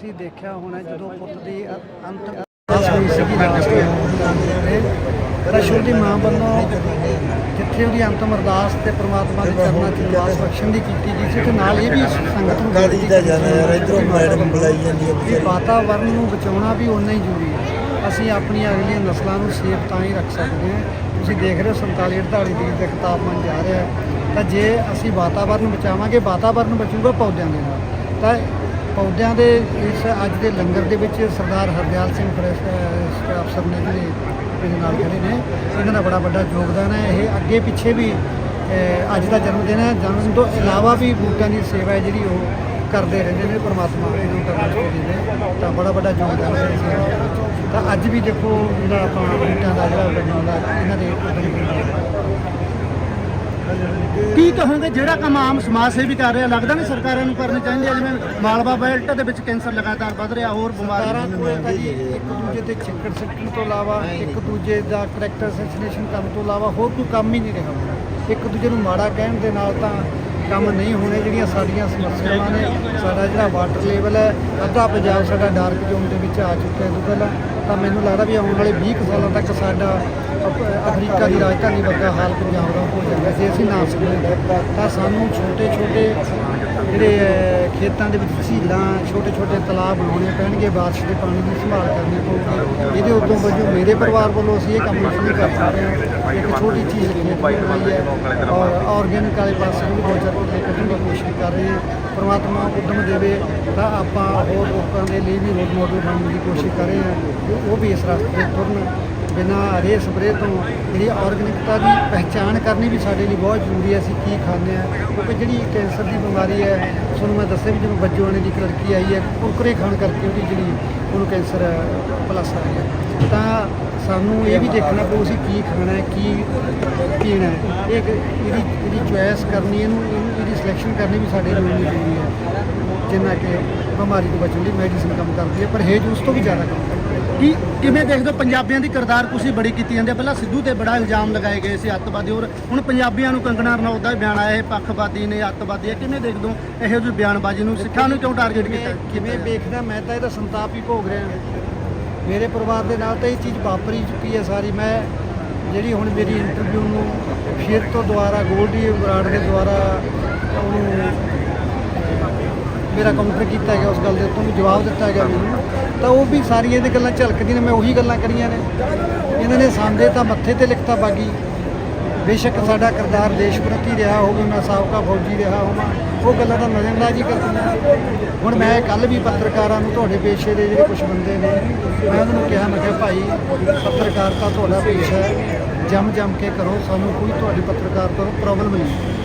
ਤੁਸੀਂ ਦੇਖਿਆ ਹੋਣਾ ਜਦੋਂ ਪੁੱਤ ਦੀ ਅੰਤ ਹੋਈ ਸੀਗੀ ਦੀ। ਮਾਂ ਵੱਲੋਂ ਜਿੱਥੇ ਉਹਦੀ ਅੰਤਮ ਅਰਦਾਸ ਤੇ ਪ੍ਰਮਾਤਮਾ ਦੇ ਚਰਨਾਂ 'ਚ ਨਿਵਾਸ ਬਖਸ਼ਣ ਦੀ ਕੀਤੀ ਗਈ ਸੀ ਤੇ ਨਾਲ ਇਹ ਵੀ ਸੰਗਤ ਨੂੰ ਗਾੜੀ ਦਾ ਜਾਣਾ ਯਾਰ ਇਧਰੋਂ ਮੈਡਮ ਬੁਲਾਈ ਜਾਂਦੀ ਹੈ ਵੀ ਵਿਚਾਰੀ। ਵਾਤਾਵਰਣ ਨੂੰ ਬਚਾਉਣਾ ਵੀ ਉਨਾ ਹੀ ਜ਼ਰੂਰੀ ਹੈ। ਅਸੀਂ ਆਪਣੀਆਂ ਅਗਲੀਆਂ ਨਸਲਾਂ ਨੂੰ ਸੇਫ ਤਾਂ ਹੀ ਰੱਖ ਸਕਦੇ ਹਾਂ। ਤੁਸੀਂ ਦੇਖ ਰਹੇ ਹੋ 47 48 ਡਿਗਰੀ ਤੱਕ ਤਾਪਮਾਨ ਜਾ ਰਿਹਾ ਹੈ। ਤਾਂ ਜੇ ਅਸੀਂ ਵਾਤਾਵਰਣ ਬਚਾਵਾਂਗੇ ਵਾਤਾਵਰਣ ਬਚੂਗਾ ਪੌਦਿਆਂ ਦੇ ਨਾਲ। ਤਾਂ ਪੌਦਿਆਂ ਦੇ ਇਸ ਅੱਜ ਦੇ ਲੰਗਰ ਦੇ ਵਿੱਚ ਸਰਦਾਰ ਹਰਦਿਆਲ ਸਿੰਘ ਫਰੈਸਟ ਅਫਸਰ ਨੇ ਜਿਹੜੇ ਇਹਦੇ ਨਾਲ ਖੜੇ ਨੇ, ਇਹਨਾਂ ਦਾ ਬੜਾ ਵੱਡਾ ਯੋਗਦਾਨ ਹੈ। ਇਹ ਅੱਗੇ ਪਿੱਛੇ ਵੀ ਅੱਜ ਦਾ ਜਨਮ ਦਿਨ ਹੈ। ਜਨਮ ਤੋਂ ਇਲਾਵਾ ਵੀ ਬੂਟਾਂ ਦੀ ਸੇਵਾ ਹੈ ਜਿਹੜੀ ਉਹ ਕਰਦੇ ਰਹਿੰਦੇ ਨੇ, ਪਰਮਾਤਮਾ ਇਹਨੂੰ ਕਰਨ ਦੇਵੇ ਤਾਂ ਬੜਾ ਵੱਡਾ ਯੋਗਦਾਨ ਹੈ ਵਿੱਚ। ਤਾਂ ਅੱਜ ਵੀ ਦੇਖੋ ਜਿਹੜਾ ਆਪਾਂ ਬੂਟਾਂ ਦਾ ਜਿਹੜਾ ਲੱਗਣ ਇਹਨਾਂ ਦੇ ਕੀ ਕਹੋਗੇ ਜਿਹੜਾ ਕੰਮ ਆਮ ਸਮਾਜ ਸੇਵੀ ਕਰ ਰਿਹਾ ਲੱਗਦਾ ਨਹੀਂ ਸਰਕਾਰਾਂ ਨੂੰ ਕਰਨੀ ਚਾਹੀਦੀ ਹੈ ਜਿਵੇਂ ਮਾਲਵਾ ਬੈਲਟ ਦੇ ਵਿੱਚ ਕੈਂਸਰ ਲਗਾਤਾਰ ਵੱਧ ਰਿਹਾ ਹੋਰ ਬਿਮਾਰੀਆਂ ਤਾਂ ਜੀ ਇੱਕ ਦੂਜੇ ਤੇ ਛਿੱਕੜ ਸਿੱਟਣ ਤੋਂ ਇਲਾਵਾ ਇੱਕ ਦੂਜੇ ਦਾ ਕਰੈਕਟਰ ਅਸੈਸੀਨੇਸ਼ਨ ਕਰਨ ਤੋਂ ਇਲਾਵਾ ਹੋਰ ਕੋਈ ਕੰਮ ਹੀ ਨਹੀਂ ਰਿਹਾ ਇੱਕ ਦੂਜੇ ਨੂੰ ਮਾੜਾ ਕਹਿਣ ਦੇ ਨਾਲ ਤਾਂ ਕੰਮ ਨਹੀਂ ਹੋਣੇ ਜਿਹੜੀਆਂ ਸਾਡੀਆਂ ਸਮੱਸਿਆਵਾਂ ਨੇ। ਸਾਡਾ ਜਿਹੜਾ ਵਾਟਰ ਲੈਵਲ ਹੈ, ਅੱਧਾ ਪੰਜਾਬ ਸਾਡਾ ਡਾਰਕ ਜ਼ੋਨ ਦੇ ਵਿੱਚ ਆ ਚੁੱਕਿਆ ਹੈ ਪਹਿਲਾਂ ਤਾਂ ਮੈਨੂੰ ਲੱਗਦਾ ਵੀ ਆਉਣ ਵਾਲੇ 20 ਕੁ ਸਾਲਾਂ ਤੱਕ ਸਾਡਾ ਅਫਰੀਕਾ ਦੀ ਰਾਜਧਾਨੀ ਵਰਗਾ ਹਾਲ ਪੰਜਾਬ ਦਾ ਹੋ ਜਾਏਗਾ ਜੇ ਅਸੀਂ ਨਾ ਸਮਝਾਂਗੇ ਤਾਂ ਸਾਨੂੰ ਛੋਟੇ ਛੋਟੇ ਜਿਹੜੇ ਖੇਤਾਂ ਦੇ ਵਿੱਚ ਝੀਲਾਂ ਛੋਟੇ ਛੋਟੇ ਤਲਾਬ ਬਣਾਉਣੇ ਪੈਣਗੇ, ਬਾਰਿਸ਼ ਦੇ ਪਾਣੀ ਦੀ ਸੰਭਾਲ ਕਰਨੀ ਪਊਗੀ। ਇਹਦੇ ਉਦੋਂ ਵਜੋਂ ਮੇਰੇ ਪਰਿਵਾਰ ਵੱਲੋਂ ਅਸੀਂ ਇਹ ਕੰਮ ਸ਼ੁਰੂ ਕਰ ਸਕਦੇ ਹਾਂ। ਇੱਕ ਛੋਟੀ ਝੀਲ ਖੇਤ ਬਣਾਈ ਹੈ ਔਰ ਆਰਗੈਨਿਕ ਵਾਲੇ ਪਾਸੇ ਵੀ ਦੋ ਚਾਰ ਕੱਢਣ ਦੀ ਕੋਸ਼ਿਸ਼ ਕਰ ਰਹੇ ਹਾਂ। ਪ੍ਰਮਾਤਮਾ ਉਦਮ ਦੇਵੇ ਤਾਂ ਆਪਾਂ ਹੋਰ ਲੋਕਾਂ ਦੇ ਲਈ ਵੀ ਰੋਲ ਮਾਡਲ ਬਣਨ ਦੀ ਕੋਸ਼ਿਸ਼ ਕਰ ਰਹੇ ਹਾਂ। ਉਹ- ਉਹ ਵੀ ਇਸ ਰਸਤੇ ਤੇ ਤੁਰਨ। ਬਿਨਾਂ ਰੇ ਸਪਰੇ ਤੋਂ ਜਿਹੜੀ ਆਰਗੈਨਿਕਤਾ ਦੀ ਪਹਿਚਾਣ ਕਰਨੀ ਵੀ ਸਾਡੇ ਲਈ ਬਹੁਤ ਜ਼ਰੂਰੀ ਹੈ, ਅਸੀਂ ਕੀ ਖਾਂਦੇ ਆ ਕਿਉਂਕਿ ਜਿਹੜੀ ਕੈਂਸਰ ਦੀ ਬਿਮਾਰੀ ਹੈ, ਤੁਹਾਨੂੰ ਮੈਂ ਦੱਸਿਆ ਵੀ ਜਿਵੇਂ ਬੱਜੂਆਣੇ ਦੀ ਇੱਕ ਲੜਕੀ ਆਈ ਹੈ, ਕੁਰਕਰੇ ਖਾਣ ਕਰਕੇ ਉਹਦੀ ਜਿਹੜੀ ਉਹਨੂੰ ਕੈਂਸਰ ਪਲਸ ਆ ਗਿਆ। ਤਾਂ ਸਾਨੂੰ ਇਹ ਵੀ ਦੇਖਣਾ ਪਊ ਅਸੀਂ ਕੀ ਖਾਣਾ ਹੈ, ਕੀ ਪੀਣਾ ਹੈ। ਇਹ ਇਹਦੀ ਇਹਦੀ ਚੁਆਇਸ ਕਰਨੀ, ਇਹਨੂੰ ਇਹਨੂੰ- ਇਹਦੀ ਸਿਲੈਕਸ਼ਨ ਕਰਨੀ ਵੀ ਸਾਡੇ ਲਈ ਉਨੀ ਜ਼ਰੂਰੀ ਹੈ। ਜਿੰਨਾ ਕਿ ਬਿਮਾਰੀ ਤੋਂ ਬਚਣ ਲਈ ਮੈਡੀਸਿਨ ਕੰਮ ਕਰਦੀ ਹੈ, ਪਰ ਹੇਜ ਉਸ ਤੋਂ ਵੀ ਜ਼ਿਆਦਾ ਕੰਮ ਕਰਦੀ ਹੈ। ਕੀ ਕਿਵੇਂ ਦੇਖਦੇ ਹੋ ਪੰਜਾਬੀਆਂ ਦੀ ਕਿਰਦਾਰ ਕੁਸ਼ੀ ਬੜੀ ਕੀਤੀ ਜਾਂਦੀ ਹੈ? ਪਹਿਲਾਂ ਸਿੱਧੂ ਤੇ ਬੜਾ ਇਲਜ਼ਾਮ ਲਗਾਏ ਗਏ ਸੀ ਅੱਤਵਾਦੀ ਔਰ ਹੁਣ ਪੰਜਾਬੀਆਂ ਨੂੰ ਕੰਗਣਾ ਰਣੌਤ ਦਾ ਬਿਆਨ ਆਇਆ ਇਹ ਪੱਖਪਾਤੀ ਨੇ ਅੱਤਵਾਦੀ ਹੈ। ਕਿਵੇਂ ਦੇਖਦੇ ਹੋ ਇਹੋ ਜਿਹੀ ਬਿਆਨਬਾਜ਼ੀ ਨੂੰ? ਸਿੱਖਾਂ ਨੂੰ ਕਿਉਂ ਟਾਰਗੇਟ ਕੀਤਾ? ਕਿਵੇਂ ਵੇਖਦਾ? ਮੈਂ ਤਾਂ ਇਹਦਾ ਸੰਤਾਪ ਹੀ ਭੋਗ ਰਿਹਾ। ਮੇਰੇ ਪਰਿਵਾਰ ਦੇ ਨਾਲ ਤਾਂ ਇਹ ਚੀਜ਼ ਵਾਪਰੀ ਚੁੱਕੀ ਹੈ ਸਾਰੀ। ਮੈਂ ਜਿਹੜੀ ਹੁਣ ਮੇਰੀ ਇੰਟਰਵਿਊ ਨੂੰ ਫਿਰ ਤੋਂ ਦੁਬਾਰਾ ਗੋਲਡੀ ਬਰਾੜ ਦੇ ਦੁਆਰਾ ਉਹਨੂੰ ਮੇਰਾ ਕਾਊਂਟਰ ਕੀਤਾ ਗਿਆ ਉਸ ਗੱਲ ਦੇ ਉੱਤੋਂ ਵੀ ਜਵਾਬ ਦਿੱਤਾ ਗਿਆ ਮੈਨੂੰ। ਤਾਂ ਉਹ ਵੀ ਸਾਰੀਆਂ ਇਹਦੇ ਗੱਲਾਂ ਝਲਕਦੀਆਂ ਨੇ, ਮੈਂ ਉਹੀ ਗੱਲਾਂ ਕਰੀਆਂ ਨੇ। ਇਹਨਾਂ ਨੇ ਸਾਂਦੇ ਤਾਂ ਮੱਥੇ ਤੇ ਲਿਖਤਾ ਬਾਗੀ। ਬੇਸ਼ੱਕ ਸਾਡਾ ਕਿਰਦਾਰ ਦੇਸ਼ ਪ੍ਰਤੀ ਰਿਹਾ ਹੋਵੇ, ਮੈਂ ਸਾਬਕਾ ਫੌਜੀ ਰਿਹਾ ਹੋਵਾਂ, ਉਹ ਗੱਲਾਂ ਦਾ ਨਜ਼ਰਅੰਦਾਜ਼ੀ ਕਰਦੀਆਂ ਹੁਣ ਮੈਂ ਕੱਲ ਵੀ ਪੱਤਰਕਾਰਾਂ ਨੂੰ ਤੁਹਾਡੇ ਪੇਸ਼ੇ ਦੇ ਜਿਹੜੇ ਕੁਝ ਬੰਦੇ ਨੇ, ਮੈਂ ਉਹਨਾਂ ਨੂੰ ਕਿਹਾ, ਮੈਂ ਕਿਹਾ, ਭਾਈ ਪੱਤਰਕਾਰਤਾ ਤੁਹਾਡਾ ਪੇਸ਼ਾ ਹੈ। ਜੰਮ ਜੰਮ ਕੇ ਕਰੋ, ਸਾਨੂੰ ਕੋਈ ਤੁਹਾਡੀ ਪੱਤਰਕਾਰਤਾ ਤੋਂ ਪ੍ਰੋਬਲਮ ਨਹੀਂ।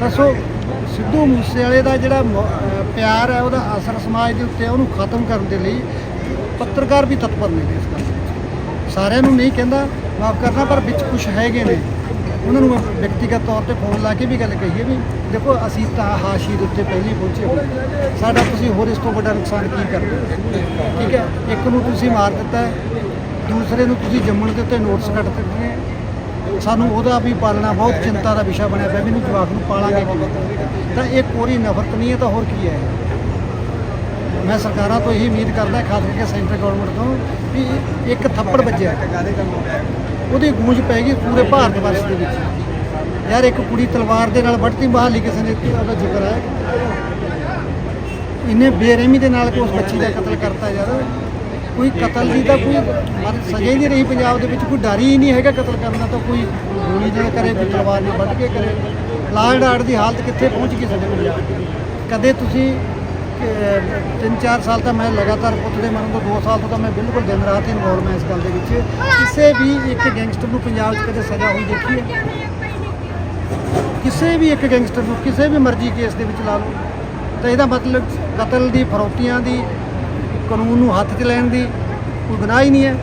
ਦੱਸੋ, ਸਿੱਧੂ ਮੂਸੇਵਾਲੇ ਦਾ ਜਿਹੜਾ ਮ- ਪਿਆਰ ਹੈ, ਉਹਦਾ ਅਸਰ ਸਮਾਜ ਦੇ ਉੱਤੇ ਉਹਨੂੰ ਖਤਮ ਕਰਨ ਦੇ ਲਈ ਪੱਤਰਕਾਰ ਵੀ ਤਤਪਰ ਨੇ ਇਸ ਗੱਲ ਵਿੱਚ। ਸਾਰਿਆਂ ਨੂੰ ਨਹੀਂ ਕਹਿੰਦਾ, ਮਾਫ ਕਰਨਾ, ਪਰ ਵਿੱਚ ਕੁਝ ਹੈਗੇ ਨੇ। ਉਹਨਾਂ ਨੂੰ ਵਿਅਕਤੀਗਤ ਤੌਰ ਤੇ ਫੋਨ ਲਾ ਕੇ ਵੀ ਗੱਲ ਕਹੀਏ ਵੀ, ਦੇਖੋ, ਅਸੀਂ ਤਾਂ ਹਾਸ਼ੀ ਦੇ ਉੱਤੇ ਪਹਿਲੇ ਹੀ ਪਹੁੰਚੇ ਹੋਏ ਸਾਡਾ ਤੁਸੀਂ ਹੋਰ ਇਸ ਤੋਂ ਵੱਡਾ ਨੁਕਸਾਨ ਕੀ ਕਰਦੇ ਠੀਕ ਹੈ, ਇੱਕ ਨੂੰ ਤੁਸੀਂ ਮਾਰ ਦਿੱਤਾ ਦੂਸਰੇ ਨੂੰ ਤੁਸੀਂ ਜੰਮਣ ਦੇ ਉੱਤੇ ਨੋਟਸ ਕੱਟ ਦਿੱਤੇ ਨੇ। ਸਾਨੂੰ ਉਹਦਾ ਵੀ ਪਾਲਣਾ, ਬਹੁਤ ਚਿੰਤਾ ਦਾ ਵਿਸ਼ਾ ਬਣਿਆ ਪਿਆ, ਮੈਨੂੰ ਇਹਨੂੰ ਜਵਾਕ ਨੂੰ ਪਾਲਾਂਗੇ ਕਿਵੇਂ ਤਾਂ ਇਹ ਕੋਰੀ ਨਫ਼ਰਤ ਨਹੀਂ ਹੈ ਤਾਂ ਹੋਰ ਕੀ ਹੈ? ਮੈਂ ਸਰਕਾਰਾਂ ਤੋਂ ਇਹੀ ਉਮੀਦ ਕਰਦਾ, ਖਾਸ ਕਰਕੇ ਸੈਂਟਰ ਗਵਰਨਮੈਂਟ ਤੋਂ, ਵੀ ਇੱਕ ਥੱਪੜ ਵੱਜਿਆ। ਉਹਦੀ ਗੂੰਜ ਪੈ ਗਈ ਪੂਰੇ ਭਾਰਤ ਵਰਸ਼ ਦੇ ਵਿੱਚ। ਯਾਰ ਇੱਕ ਕੁੜੀ ਤਲਵਾਰ ਦੇ ਨਾਲ ਵੱਢਤੀ, ਬਹਾਲੀ ਕਿਸੇ ਨੇ ਉਹਦਾ ਜ਼ਿਕਰ ਹੈ। ਇਹਨੇ ਬੇਰਹਿਮੀ ਦੇ ਨਾਲ ਕਿ ਉਸ ਬੱਚੀ ਦਾ ਕਤਲ ਕਰਤਾ ਯਾਰ। ਕੋਈ ਕਤਲ ਦੀ ਤਾਂ ਕੋਈ ਮਰ ਸਜ਼ਾ ਹੀ ਨਹੀਂ ਰਹੀ ਪੰਜਾਬ ਦੇ ਵਿੱਚ, ਕੋਈ ਡਰ ਹੀ ਨਹੀਂ ਹੈਗਾ ਕਤਲ ਕਰਨ ਦਾ ਤਾਂ ਕੋਈ ਗੋਲੀ ਨਾਲ ਕਰੇ, ਕੋਈ ਤਲਵਾਰ ਨਾਲ ਵੱਢ ਕੇ ਕਰੇ। ਲਾਲ ਡਾੜ ਦੀ ਹਾਲਤ ਕਿੱਥੇ ਪਹੁੰਚ ਗਈ ਸਾਡੇ ਪੰਜਾਬ ਦੀ? ਕਦੇ ਤੁਸੀਂ ਤਿੰਨ ਚਾਰ ਸਾਲ ਤਾਂ ਮੈਂ ਲਗਾਤਾਰ ਪੁੱਤ ਮਰਨ ਤੋਂ 2 ਸਾਲ ਤੋਂ ਤਾਂ ਮੈਂ ਬਿਲਕੁਲ ਦਿਨ ਰਾਤ ਇਨਵੋਲਵ ਮੈਂ ਇਸ ਗੱਲ ਦੇ ਵਿੱਚ। ਕਿਸੇ ਵੀ ਇੱਕ ਗੈਂਗਸਟਰ ਨੂੰ ਪੰਜਾਬ 'ਚ ਕਦੇ ਸਜ਼ਾ ਹੋਈ ਦੇਖੀ ਹੈ? ਕਿਸੇ ਵੀ ਇੱਕ ਗੈਂਗਸਟਰ ਨੂੰ, ਕਿਸੇ ਵੀ ਮਰਜ਼ੀ ਕੇਸ ਦੇ ਵਿੱਚ ਲਾ ਲਓ। ਤਾਂ ਇਹਦਾ ਮਤਲਬ ਕਤਲ ਦੀ, ਫਰੋਤੀਆਂ ਦੀ ਕਾਨੂੰਨ ਨੂੰ ਹੱਥ 'ਚ ਲੈਣ ਦੀ ਕੋਈ ਗੁਨਾਹ ਹੀ ਨਹੀਂ ਹੈ।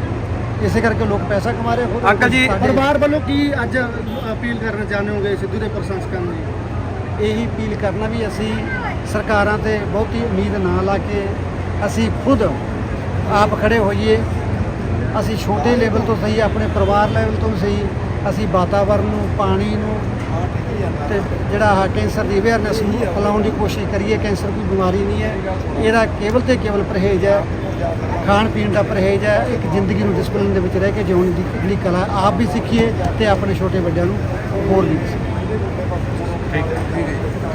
ਇਸੇ ਕਰਕੇ ਲੋਕ ਪੈਸਾ ਕਮਾ ਰਹੇ ਹੋਰ ਅੰਕਲ ਜੀ, ਪਰਿਵਾਰ ਵੱਲੋਂ ਕੀ ਅੱਜ ਅਪੀਲ ਕਰਨਾ ਚਾਹੁੰਦੇ ਹੋਗੇ ਸਿੱਧੂ ਦੇ ਪ੍ਰਸ਼ੰਸਕਾਂ ਨੂੰ? ਇਹੀ ਅਪੀਲ ਕਰਨਾ ਵੀ ਅਸੀਂ ਸਰਕਾਰਾਂ ਤੇ ਬਹੁਤੀ ਉਮੀਦ ਨਾ ਲਾ ਕੇ ਅਸੀਂ ਖੁਦ ਆਪ ਖੜੇ ਹੋਈਏ। ਅਸੀਂ ਛੋਟੇ ਲੈਵਲ ਤੋਂ ਸਹੀ ਆਪਣੇ ਪਰਿਵਾਰ ਲੈਵਲ ਤੋਂ ਸਹੀ ਅਸੀਂ ਵਾਤਾਵਰਨ ਨੂੰ ਪਾਣੀ ਨੂੰ ਤੇ ਜਿਹੜਾ ਆਹ ਕੈਂਸਰ ਦੀ ਅਵੇਅਰਨੈਸ ਨੂੰ ਫੈਲਾਉਣ ਦੀ ਕੋਸ਼ਿਸ਼ ਕਰੀਏ ਕੈਂਸਰ ਕੋਈ ਬਿਮਾਰੀ ਨਹੀਂ ਹੈ। ਇਹਦਾ ਕੇਵਲ ਤੇ ਕੇਵਲ ਪਰਹੇਜ਼ ਹੈ। ਖਾਣ ਪੀਣ ਦਾ ਪਰਹੇਜ਼ ਹੈ। ਇੱਕ ਜ਼ਿੰਦਗੀ ਨੂੰ ਡਿਸਪਲਿਨ ਦੇ ਵਿੱਚ ਰਹਿ ਕੇ ਜਿਉਣ ਦੀ ਜਿਹੜੀ ਕਲਾ ਆਪ ਵੀ ਸਿੱਖੀਏ ਤੇ ਆਪਣੇ ਛੋਟੇ ਵੱਡਿਆਂ ਨੂੰ ਹੋਰ ਵੀ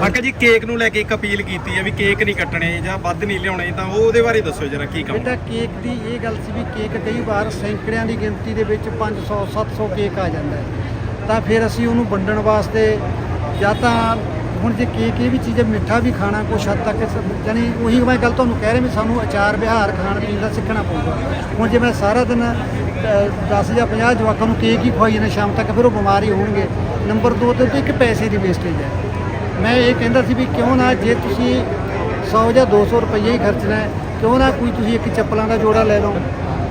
ਅੰਕਲ ਜੀ ਕੇਕ ਨੂੰ ਲੈ ਕੇ ਇੱਕ ਅਪੀਲ ਕੀਤੀ ਹੈ ਵੀ ਕੇਕ ਨਹੀਂ ਕੱਟਣੇ ਜਾਂ ਵੱਧ ਨਹੀਂ ਲਿਆਉਣੇ ਤਾਂ ਉਹ ਉਹਦੇ ਬਾਰੇ ਦੱਸੋ ਜਰਾ ਕੀ ਕੰਮ? ਬੇਟਾ ਕੇਕ ਦੀ ਇਹ ਗੱਲ ਸੀ ਵੀ ਕੇਕ ਕਈ ਵਾਰ ਸੈਂਕੜਿਆਂ ਦੀ ਗਿਣਤੀ ਦੇ ਵਿੱਚ 500 700 ਕੇਕ ਆ ਜਾਂਦਾ ਹੈ। ਤਾਂ ਫਿਰ ਅਸੀਂ ਉਹਨੂੰ ਵੰਡਣ ਵਾਸਤੇ ਜਾਂ ਤਾਂ ਹੁਣ ਜੇ ਕੇਕ ਇਹ ਵੀ ਚੀਜ਼ ਹੈ ਮਿੱਠਾ ਵੀ ਖਾਣਾ ਕੁਛ ਹੱਦ ਤੱਕ ਸ- ਉਹੀ ਮੈਂ ਗੱਲ ਤੁਹਾਨੂੰ ਕਹਿ ਰਿਹਾ ਵੀ ਸਾਨੂੰ ਅਚਾਰ ਵਿਹਾਰ ਖਾਣ ਪੀਣ ਦਾ ਸਿੱਖਣਾ ਪਊਗਾ। ਹੁਣ ਜੇ ਮੈਂ ਸਾਰਾ ਦਿਨ 10 ਜਾਂ 50 ਜਵਾਕਾਂ ਨੂੰ ਕੇਕ ਹੀ ਖਵਾਈ ਜਾਣਾ ਸ਼ਾਮ ਤੱਕ ਫਿਰ ਉਹ ਬਿਮਾਰ ਹੀ ਹੋਣਗੇ। ਨੰਬਰ 2 ਤੇ ਇੱਕ ਪੈਸੇ ਦੀ ਵੇਸਟੇਜ ਹੈ। ਮੈਂ ਇਹ ਕਹਿੰਦਾ ਸੀ ਵੀ ਕਿਉਂ ਨਾ ਜੇ ਤੁਸੀਂ 100 ਜਾਂ 200 ਰੁਪਏ ਹੀ ਖਰਚਣਾ ਕਿਉਂ ਨਾ ਕੋਈ ਤੁਸੀਂ ਇੱਕ ਚੱਪਲਾਂ ਦਾ ਜੋੜਾ ਲੈ ਲਓ।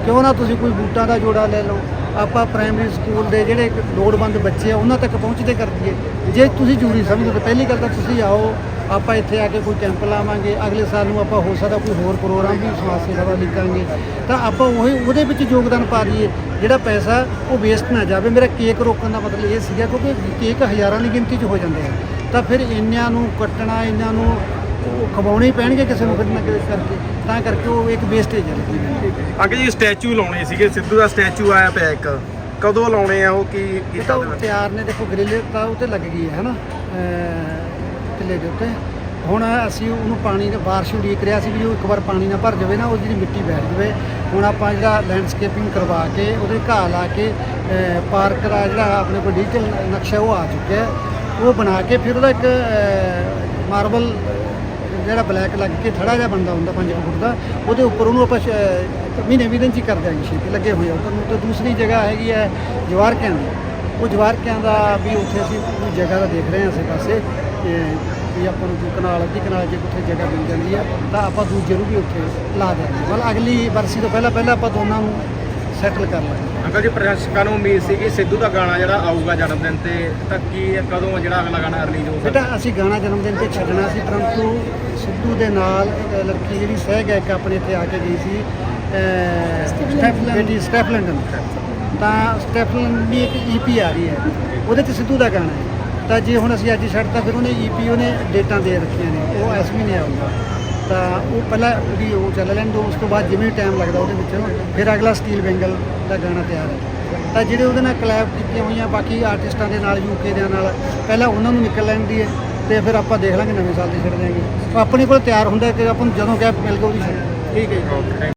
ਕਿਉਂ ਨਾ ਤੁਸੀਂ ਕੋਈ ਬੂਟਾਂ ਦਾ ਜੋੜਾ ਲੈ ਲਓ? ਆਪਾਂ ਪ੍ਰਾਇਮਰੀ ਸਕੂਲ ਦੇ ਜਿਹੜੇ ਲੋੜਵੰਦ ਬੱਚੇ ਆ, ਉਹਨਾਂ ਤੱਕ ਪਹੁੰਚਦੇ ਕਰ ਦਈਏ। ਜੇ ਤੁਸੀਂ ਜ਼ਰੂਰੀ ਸਮਝਦੇ ਤਾਂ ਪਹਿਲੀ ਗੱਲ ਤਾਂ ਤੁਸੀਂ ਆਓ, ਆਪਾਂ ਇੱਥੇ ਆ ਕੇ ਕੋਈ ਕੈਂਪ ਲਾਵਾਂਗੇ, ਅਗਲੇ ਸਾਲ ਨੂੰ ਆਪਾਂ ਹੋ ਸਕਦਾ ਕੋਈ ਹੋਰ ਪ੍ਰੋਗਰਾਮ ਵੀ ਸਮਾਜ ਸੇਵਾ ਦਾ ਲਿਖਾਂਗੇ ਤਾਂ ਆਪਾਂ ਉਹ, ਉਹਦੇ ਵਿੱਚ ਯੋਗਦਾਨ ਪਾ ਦਈਏ, ਜਿਹੜਾ ਪੈਸਾ ਉਹ ਵੇਸਟ ਨਾ ਜਾਵੇ। ਮੇਰਾ ਕੇਕ ਰੋਕਣ ਦਾ ਮਤਲਬ ਇਹ ਸੀਗਾ, ਕਿਉਂਕਿ ਕੇਕ ਹਜ਼ਾਰਾਂ ਦੀ ਗਿਣਤੀ 'ਚ ਹੋ ਜਾਂਦੇ ਆ। ਤਾਂ ਫਿਰ ਇੰਨਿਆਂ ਨੂੰ ਕੱਟਣਾ ਇਹਨਾਂ ਨੂੰ ਖਵਾਉਣੇ ਹੀ ਪੈਣਗੇ ਕਿਸੇ ਨੂੰ ਕਿਤੇ ਨਾ ਕਿਸੇ ਕਰਕੇ। ਤਾਂ ਕਰਕੇ ਉਹ ਇੱਕ ਵੇਸਟੇਜ ਹੈ ਅੰਕਲ ਜੀ ਸਟੈਚੂ ਲਾਉਣੇ ਸੀਗੇ ਸਿੱਧੂ ਦਾ ਸਟੈਚੂ ਆਇਆ ਪਿਆ ਇੱਕ। ਕਦੋਂ ਲਾਉਣੇ ਆ ਉਹ ਕੀ ਇਹ ਕੀਤਾ ਤਾਂ ਉਹ? ਤਿਆਰ ਨੇ ਦੇਖੋ ਗ੍ਰਿਲ ਤਾਂ ਉਹ ਤੇ ਲੱਗ ਗਈ ਹੈ ਹਨਾ? ਕਿੱਲੇ ਦੇ ਉੱਤੇ। ਹੁਣ ਅਸੀਂ ਉਹਨੂੰ ਪਾਣੀ ਦੇ ਬਾਰਿਸ਼ ਉਡੀਕ ਰਿਹਾ ਸੀ ਵੀ ਉਹ ਇੱਕ ਵਾਰ ਪਾਣੀ ਨਾਲ ਭਰ ਜਾਵੇ ਨਾ ਉਹ ਜਿਹੜੀ ਮਿੱਟੀ ਬੈਠ ਜਾਵੇ। ਹੁਣ ਆਪਾਂ ਜਿਹੜਾ ਲੈਂਡਸਕੇਪਿੰਗ ਕਰਵਾ ਕੇ ਉਹਦੇ ਘਾਹ ਲਾ ਕੇ ਪਾਰਕ ਦਾ ਜਿਹੜਾ ਆਪਣੇ ਕੋਲ ਡਿਜੀਟਲ ਨਕਸ਼ਾ ਉਹ ਆ ਚੁੱਕਿਆ। ਉਹ ਬਣਾ ਕੇ ਫਿਰ ਉਹਦਾ ਇੱਕ ਮਾਰਬਲ ਜਿਹੜਾ ਬਲੈਕ ਲੱਗ ਕੇ ਥੜਾ ਜਿਹਾ ਬਣਦਾ ਹੁੰਦਾ 5 ਫੁੱਟ ਦਾ, ਉਹਦੇ ਉੱਪਰ ਉਹਨੂੰ ਆਪਾਂ ਸ਼- ਮਹੀਨੇ ਵੀਹ ਦਿਨ ਚ ਹੀ ਕਰ ਦਿਆਂਗੇ ਛੇਤੀ ਲੱਗੇ ਹੋਏ ਆ। ਉੱਪਰ ਨੂੰ ਤੇ ਦੂਸਰੀ ਜਗ੍ਹਾ ਹੈਗੀ ਹੈ ਜਵਾਰਕਿਆਂ ਦੀ ਉਹ ਜਵਾਰਕਿਆਂ ਦਾ ਵੀ ਉੱਥੇ ਅਸੀਂ ਕੋਈ ਜਗ੍ਹਾ ਦਾ ਦੇਖ ਰਹੇ ਹਾਂ ਆਸੇ ਪਾਸੇ, ਤੇ ਵੀ ਆਪਾਂ ਨੂੰ ਕਨਾਲ, ਅੱਧੀ ਕਨਾਲ ਜੇ ਉੱਥੇ ਜਗ੍ਹਾ ਮਿਲ ਜਾਂਦੀ ਹੈ ਤਾਂ ਆਪਾਂ ਦੂਜੇ ਨੂੰ ਵੀ ਉੱਥੇ ਲਾ ਦਿਆਂਗੇ। ਮਤਲਬ ਅਗਲੀ ਵਰਸੀ ਤੋਂ ਪਹਿਲਾਂ ਪਹਿਲਾਂ ਆਪਾਂ ਦੋਨਾਂ ਨੂੰ ਸੈਟਲ ਕਰ ਲਾਂਗੇ ਅੰਕਲ ਜੀ ਪ੍ਰਸ਼ੰਸਕਾਂ ਨੂੰ ਉਮੀਦ ਸੀ ਕਿ ਸਿੱਧੂ ਦਾ ਗਾਣਾ ਜਿਹੜਾ ਆਊਗਾ ਜਨਮ ਦਿਨ ਤੇ ਤਾਂ ਕੀ ਕਦੋਂ ਜਿਹੜਾ ਅਗਲਾ ਗਾਣਾ ਰਿਲੀਜ਼ ਹੋਊਗਾ ਬੇਟਾ ਅਸੀਂ ਗਾਣਾ ਜਨਮ ਦਿਨ ਤੇ ਛੱਡਣਾ ਸੀ ਪਰੰਤੂ ਸਿੱਧੂ ਦੇ ਨਾਲ ਇੱਕ ਲੜਕੀ ਜਿਹੜੀ ਸਹਿ ਗਾਇਕ ਆਪਣੇ ਇੱਥੇ ਆ ਕੇ ਗਈ ਸੀ ਸਟੈਫਲਨ ਸਟੈਫਲਨ ਤਾਂ ਸਟੈਫਲਨ ਦੀ ਇੱਕ ਈਪੀ ਆ ਰਹੀ ਹੈ। ਉਹਦੇ 'ਚ ਸਿੱਧੂ ਦਾ ਗਾਣਾ ਹੈ। ਤਾਂ ਜੇ ਹੁਣ ਅਸੀਂ ਅੱਜ ਛੱਡਤਾ ਫਿਰ ਉਹਨੇ ਈਪੀ ਉਹਨੇ ਡੇਟਾਂ ਦੇ ਰੱਖੀਆਂ ਨੇ। ਉਹ ਇਸ ਮਹੀਨੇ ਆਊਗਾ। ਤਾਂ ਉਹ ਪਹਿਲਾਂ ਉਹਦੀ ਉਹ ਚੱਲ ਲੈਣ ਦੋ, ਉਸ ਤੋਂ ਬਾਅਦ ਜਿਵੇਂ ਟਾਈਮ ਲੱਗਦਾ ਉਹਦੇ ਵਿੱਚ, ਫਿਰ ਅਗਲਾ ਸਟੀਲ ਬੈਂਗਲ ਦਾ ਗਾਣਾ ਤਿਆਰ ਹੈ। ਤਾਂ ਜਿਹੜੇ ਉਹਦੇ ਨਾਲ ਕਲੈਬ ਕੀਤੀਆਂ ਹੋਈਆਂ, ਬਾਕੀ ਆਰਟਿਸਟਾਂ ਦੇ ਨਾਲ ਯੂਕੇ ਦੇ ਨਾਲ, ਪਹਿਲਾਂ ਉਹਨਾਂ ਨੂੰ ਨਿਕਲ ਲੈਣ ਦੀ ਹੈ ਤੇ ਫਿਰ ਆਪਾਂ ਦੇਖ ਲਾਂਗੇ ਨਵੇਂ ਸਾਲ ਦੀ ਛੱਡ ਦਿਆਂਗੇ। ਆਪਣੇ ਕੋਲ ਤਿਆਰ ਹੁੰਦਾ ਕਿ ਆਪਾਂ ਨੂੰ ਜਦੋਂ ਗੈਪ ਮਿਲ ਗਿਆ ਉਹਦੀ ਠੀਕ ਹੈ ਜੀ।